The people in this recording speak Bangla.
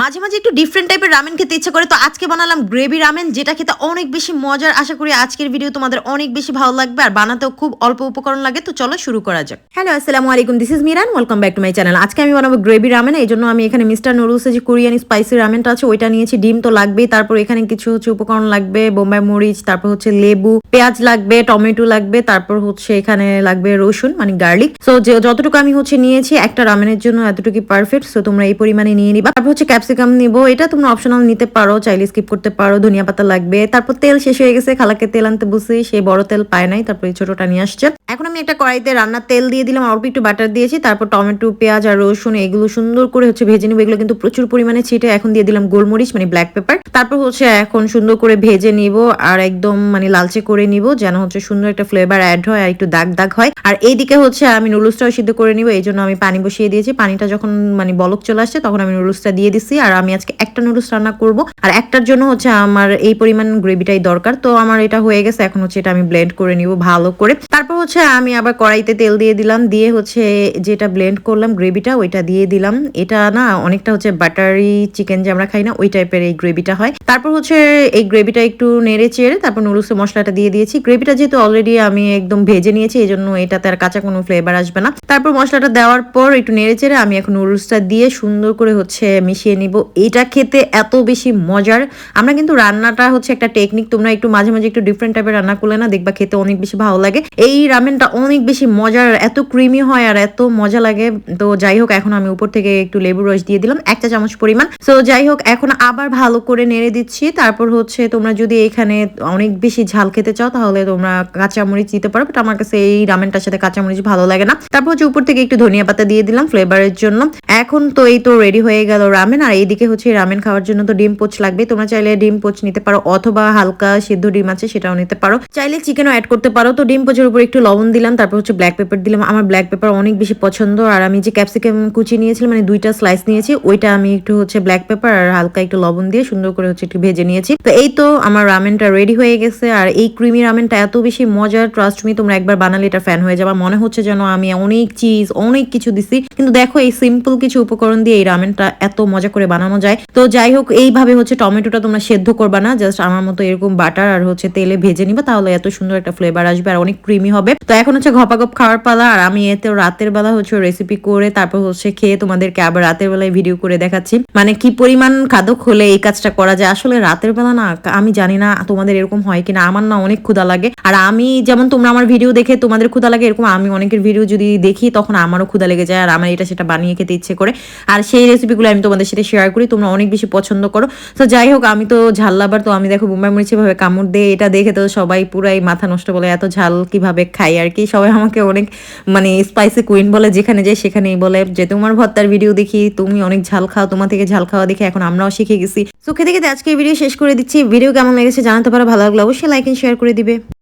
মাঝে মাঝে একটু ডিফারেন্ট টাইপের রামেন খেতে ইচ্ছা করে, তো আজকে বানালাম গ্রেভি রামেন যেটা খেতে অনেক বেশি মজার আশা করি আজকের ভিডিও তোমাদের অনেক বেশি ভালো লাগবে আর বানাতেও খুব অল্প উপকরণ লাগে, তো চলো শুরু করা যাক। হ্যালো আসসালামু আলাইকুম this is Miran welcome back to my channel আজকে আমি বানাবো গ্রেভি রামেন এই জন্য আমি এখানে মিস্টার নুডলসের যে কোরিয়ান স্পাইসি রামেনটা আছে, ওইটা নিয়েছি, ডিম তো লাগবেই, তারপর এখানে কিছু হচ্ছে উপকরণ লাগবে, বোম্বাই মরিচ, তারপর হচ্ছে লেবু, পেঁয়াজ লাগবে, টমেটো লাগবে, তারপর হচ্ছে এখানে লাগবে রসুন মানে গার্লিক সো যতটুকু আমি হচ্ছে নিয়েছি একটা রামেনের জন্য এতটুকু পারফেক্ট সো তোমরা এই পরিমাণে নিয়ে নিবা। তারপর হচ্ছে ক্যাপসিকাম নিবো, এটা তোমরা অপশনাল নিতে পারো, চাইলে স্কিপ করতে পারো, ধনিয়া পাতা লাগবে। তারপর তেল শেষ হয়ে গেছে, খালাকে তেল আনতে বসে সেই বড় তেল পায় নাই, তারপর এই ছোটটা নিয়ে আসছে। এখন আমি একটা কড়াইতে রান্নার তেল দিয়ে দিলাম, অল্প একটু বাটার দিয়েছি, তারপর টমেটো, পেঁয়াজ আর রসুন, এগুলো সুন্দর করে হচ্ছে ভেজে নিবো। এগুলো কিন্তু প্রচুর পরিমাণে ছিটে, এখন দিয়ে দিলাম গোলমরিচ মানে ব্ল্যাক পেপার তারপর হচ্ছে এখন সুন্দর করে ভেজে নিব আর একদম মানে লালচে করে নিব, যেন হচ্ছে সুন্দর একটা ফ্লেভার অ্যাড হয় আর একটু দাগ দাগ হয়। আর এইদিকে হচ্ছে আমি নুডলসটাও সিদ্ধ করে নিব, এই জন্য আমি পানি বসিয়ে দিয়েছি। পানিটা যখন মানে বলক চলে আসছে, তখন আমি নুডলসটা দিয়ে দিচ্ছি। আর আমি আজকে একটা নুডলস রান্না করব। আর একটার জন্য হচ্ছে আমার এই পরিমাণ গ্রেভিটাই দরকার। তো আমার এটা হয়ে গেছে, এখন হচ্ছে এটা আমি ব্লেন্ড করে নিব ভালো করে। তারপর হচ্ছে আমি আবার কড়াইতে তেল দিয়ে দিলাম, দিয়ে হচ্ছে যেটা ব্লেন্ড করলাম গ্রেভিটা ওইটা দিয়ে দিলাম। এটা না অনেকটা হচ্ছে বাটারি চিকেন যে আমরা খাই না, ওই টাইপের এই গ্রেভিটা হয়। তারপর হচ্ছে এই গ্রেভিটা একটু নেড়ে চেড়ে তারপর নুডলসের মশলাটা দিয়ে দিয়েছি। গ্রেভিটা যেহেতু অলরেডি আমি একদম ভেজে নিয়েছি এই জন্য এটাতে আর কাঁচা কোনো ফ্লেভার আসবে না। তারপর মশলাটা দেওয়ার পর একটু নেড়ে চেড়ে আমি এখন নুডলসটা দিয়ে সুন্দর করে হচ্ছে মিশিয়ে নিব। এটা খেতে এত বেশি মজার। আমরা কিন্তু রান্নাটা হচ্ছে একটা টেকনিক তোমরা একটু মাঝে মাঝে একটু ডিফারেন্ট টাইপের রান্না করলে না, দেখবা খেতে অনেক বেশি ভালো লাগে। এই রামেনটা অনেক বেশি মজার, এত ক্রিমি হয় আর এত মজা লাগে। তো যাই হোক, এখন আমি উপর থেকে একটু লেবু রস দিয়ে দিলাম, একটা চামচ পরিমাণ। তো যাই হোক, এখন আবার ভালো করে নেড়ে দিচ্ছি। তারপর হচ্ছে তোমরা যদি এখানে অনেক বেশি ঝাল খেতে চাও, তাহলে তোমরা কাঁচামরিচ দিতে পারো। বাট আমার কাছে এই রামেনটার সাথে কাঁচামরিচ ভালো লাগে না। তারপর হচ্ছে উপর থেকে একটু ধনিয়া পাতা দিয়ে দিলাম ফ্লেভারের জন্য। এখন তো এই তো রেডি হয়ে গেল রামেন। আর এইদিকে হচ্ছে রামেন খাওয়ার জন্য তো ডিম পোচ লাগবে। তোমরা চাইলে ডিম পোচ নিতে পারো অথবা হালকা সিদ্ধ ডিম আছে সেটাও নিতে পারো। চাইলে চিকেনও অ্যাড করতে পারো। তো ডিম পোচের উপর একটু লবণ দিলাম, তারপর হচ্ছে ব্ল্যাক পেপার দিলাম। আমার ব্ল্যাক পেপার অনেক বেশি পছন্দ। আর আমি যে ক্যাপসিকাম কুচি নিয়েছিলাম মানে দুইটা স্লাইস নিয়েছি, ওইটা আমি একটু হচ্ছে ব্ল্যাক পেপার আর হালকা একটু লবণ দিয়ে সুন্দর করে হচ্ছে একটু ভেজে নিয়েছি। তো এই তো আমার রামেনটা রেডি হয়ে গেছে। আর এই ক্রিমি রামেনটা এত বেশি মজার ট্রাস্ট মি তোমরা একবার বানালে এটা ফ্যান হয়ে যাবে। মনে হচ্ছে যেন আমি অনেক চিজ অনেক কিছু দিছি। কিন্তু দেখো এই সিম্পল কিছু উপকরণ দিয়ে এই রামেনটা এত মজা করে বানানো যায়। তো যাই হোক এইভাবে হচ্ছে টমেটোটা তোমরা সেদ্ধ করবা না জাস্ট আমার মতো এরকম বাটার আর হচ্ছে তেলে ভেজে নিবা, তাহলে এত সুন্দর একটা ফ্লেভার আসবে আর অনেক ক্রিমি হবে। তো এখন হচ্ছে ঘপাগপ খাওয়ার পালা, আর আমি এতে রাতের বেলা হচ্ছে রেসিপি করে তারপর হচ্ছে খেয়ে তোমাদেরকে আবার রাতের বেলায় ভিডিও করে দেখাচ্ছি। মানে কি পরিমাণ খাদক হলে এই কাজটা করা যায়? আসলে রাতের বেলা না, আমি জানি না তোমাদের এরকম হয় কিনা, আমার না অনেক ক্ষুদা লাগে। আর আমি যেমন তোমরা আমার ভিডিও দেখে তোমাদের ক্ষুদা লাগে, এরকম আমি অনেকের ভিডিও যদি দেখি, তখন আমারও ক্ষুদা লেগে যায়, আর আমার এটা সেটা বানিয়ে খেতে ইচ্ছে করে। আর সেই রেসিপিগুলো আমি তোমাদের সাথে শেয়ার করি, তোমরা অনেক বেশি পছন্দ করো। তো যাই হোক, আমি তো ঝাল লাভার, তো আমি দেখো বোম্বাই মরিচ ভাবে কামড় দিয়ে এটা দেখে তো সবাই পুরাই মাথা নষ্ট বলে, এত ঝাল কীভাবে খাই? আর কি, সবাই আমাকে অনেক মানে স্পাইসি কুইন বলে, যেখানে যাই সেখানেই বলে, যে তোমার ভর্তার ভিডিও দেখি, তুমি অনেক ঝাল খাও, তোমার থেকে ঝাল খাওয়া দেখে এখন আমরাও শিখে গেছি। তো দেখে আজকে ভিডিও শেষ করে দিচ্ছি। ভিডিও কেমন লেগেছে জানাতে পারো, ভালো লাগল অবশ্যই লাইক এন্ড শেয়ার করে দিবে।